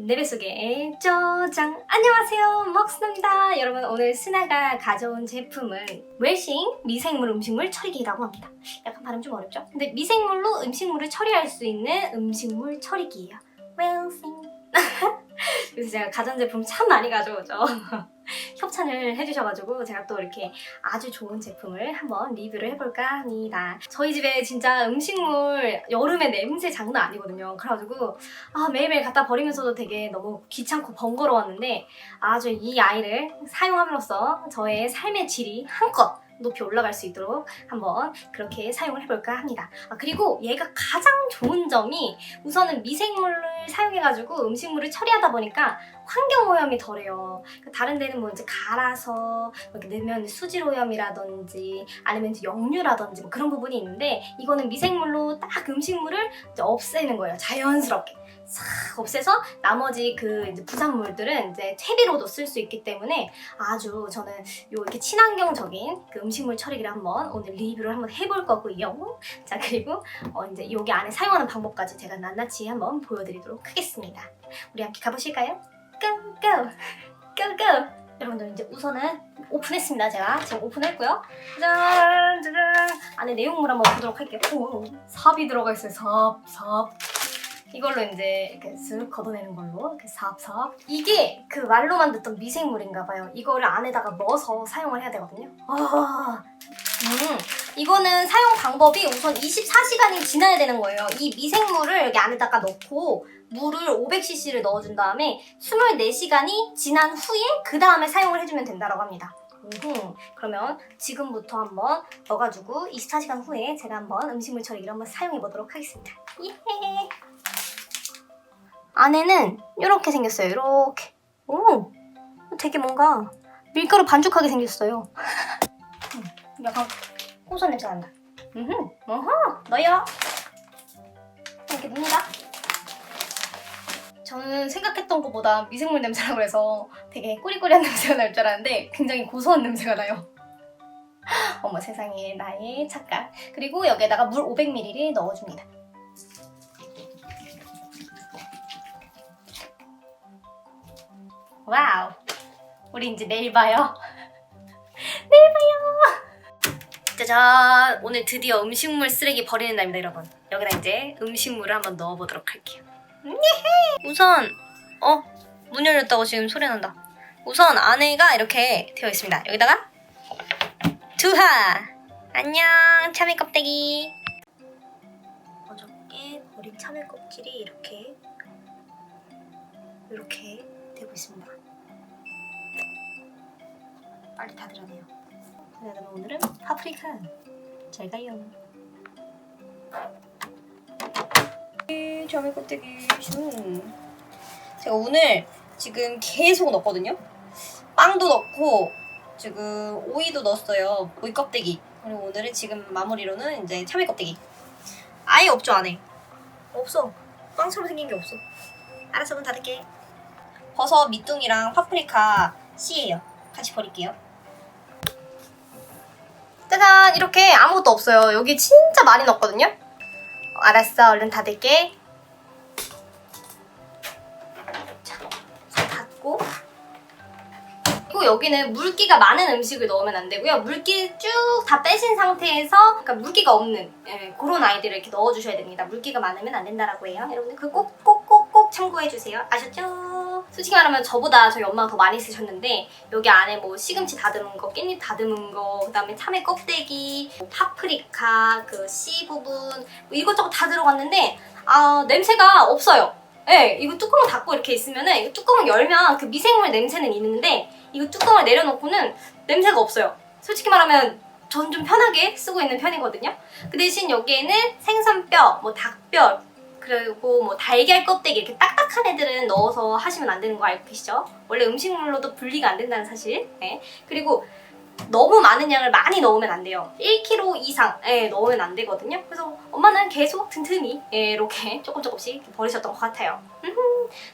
내 뱃속에 쪼장. 안녕하세요. 먹스입니다. 여러분 오늘 스나가 가져온 제품은 웰싱 미생물 음식물 처리기라고 합니다. 약간 발음 좀 어렵죠? 근데 미생물로 음식물을 처리할 수 있는 음식물 처리기예요. 웰싱. 그래서 제가 가전제품 참 많이 가져오죠 협찬을 해주셔가지고 제가 또 이렇게 아주 좋은 제품을 한번 리뷰를 해볼까 합니다. 저희 집에 진짜 음식물 여름에 냄새 장난 아니거든요. 그래가지고 아, 매일매일 갖다 버리면서도 되게 너무 귀찮고 번거로웠는데 아주 이 아이를 사용함으로써 저의 삶의 질이 한껏 높이 올라갈 수 있도록 한번 그렇게 사용을 해볼까 합니다. 아, 그리고 얘가 가장 좋은 점이 우선은 미생물을 사용해가지고 음식물을 처리하다 보니까 환경 오염이 덜해요. 그러니까 다른 데는 뭐 이제 갈아서 이렇게 넣으면 수질 오염이라든지 아니면 이제 역류라든지 뭐 그런 부분이 있는데 이거는 미생물로 딱 음식물을 이제 없애는 거예요. 자연스럽게. 싹 없애서 나머지 그 이제 부산물들은 이제 퇴비로도 쓸 수 있기 때문에 아주 저는 요 이렇게 친환경적인 그 음식물 처리기를 한번 오늘 리뷰를 한번 해볼 거고요. 자 그리고 어 이제 여기 안에 사용하는 방법까지 제가 낱낱이 한번 보여드리도록 하겠습니다. 우리 함께 가보실까요? 고고 고고 여러분들 이제 우선은 오픈했습니다 제가. 지금 오픈했고요. 짜잔 짜잔. 안에 내용물 한번 보도록 할게요. 오, 삽이 들어가 있어요. 삽삽. 이걸로 이제 이렇게 쓱 걷어내는 걸로 이렇게 삽삽. 이게 그 말로만 듣던 미생물인가 봐요. 이거를 안에다가 넣어서 사용을 해야 되거든요. 아 음, 이거는 사용 방법이 우선 24시간이 지나야 되는 거예요 이 미생물을 여기 안에다가 넣고 물을 500cc를 넣어준 다음에 24시간이 지난 후에 그 다음에 사용을 해주면 된다고 합니다. 음흠. 그러면 지금부터 한번 넣어가지고 24시간 후에 제가 한번 음식물 처리기를 한번 사용해 보도록 하겠습니다. 예. 안에는 이렇게 생겼어요. 이렇게. 오, 되게 뭔가 밀가루 반죽하게 생겼어요. 음, 약간 고소한 냄새 난다. 음, 어허, 넣어요. 이렇게 넣는다. 저는 생각했던 것보다 미생물 냄새라고 해서 되게 꾸리꾸리한 냄새가 날 줄 알았는데 굉장히 고소한 냄새가 나요. 어머 세상에 나의 착각. 그리고 여기에다가 물 500ml를 넣어줍니다. 와우. 우리 이제 내일 봐요. 짜잔. 오늘 드디어 음식물 쓰레기 버리는 날입니다, 여러분. 여기다 이제 음식물을 한번 넣어보도록 할게요. 우선 어? 문 열렸다고 지금 소리 난다. 우선 안에가 이렇게 되어 있습니다. 여기다가 두하 안녕 참외 껍데기 어저께 버린 참외 껍질이 이렇게 이렇게 되고 있습니다. 빨리 다 드러내요. 그다음에 오늘은 파프리카 잘 가요. 참외 껍데기 슝. 제가 오늘 지금 계속 넣었거든요. 빵도 넣고 지금 오이도 넣었어요. 오이 껍데기. 그리고 오늘은 지금 마무리로는 이제 참외 껍데기. 아예 없죠 안에. 없어. 빵처럼 생긴 게 없어. 알았어 문 닫을게. 버섯 밑둥이랑 파프리카 씨예요. 같이 버릴게요. 짜잔 이렇게 아무것도 없어요. 여기 진짜 많이 넣었거든요. 어, 알았어 얼른 닫을게. 닫고 그리고 여기는 물기가 많은 음식을 넣으면 안 되고요. 물기 쭉 다 빼신 상태에서 그러니까 물기가 없는 예, 그런 아이들을 이렇게 넣어주셔야 됩니다. 물기가 많으면 안 된다라고 해요. 여러분들 그꼭 꼭 꼭꼭 참고해 주세요. 아셨죠? 솔직히 말하면 저보다 저희 엄마가 더 많이 쓰셨는데 여기 안에 뭐 시금치 다듬은 거, 깻잎 다듬은 거, 그다음에 참외 껍데기, 뭐 파프리카, 그 씨 부분 뭐 이것저것 다 들어갔는데 아 냄새가 없어요. 네, 이거 뚜껑을 닫고 이렇게 있으면은 이거 뚜껑을 열면 그 미생물 냄새는 있는데 이거 뚜껑을 내려놓고는 냄새가 없어요. 솔직히 말하면 전 좀 편하게 쓰고 있는 편이거든요. 그 대신 여기에는 생선뼈, 뭐 닭뼈, 그리고 뭐 달걀 껍데기 이렇게 딱딱한 애들은 넣어서 하시면 안 되는 거 알고 계시죠? 원래 음식물로도 분리가 안 된다는 사실. 네. 그리고 너무 많은 양을 많이 넣으면 안 돼요. 1kg 이상 예, 넣으면 안 되거든요. 그래서 엄마는 계속 틈틈이 예, 이렇게 조금 조금씩 버리셨던 것 같아요.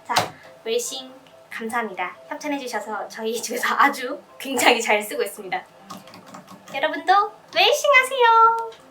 자, 웰싱 감사합니다. 협찬해주셔서 저희 집에서 아주 굉장히 잘 쓰고 있습니다. 여러분도 웰싱 하세요.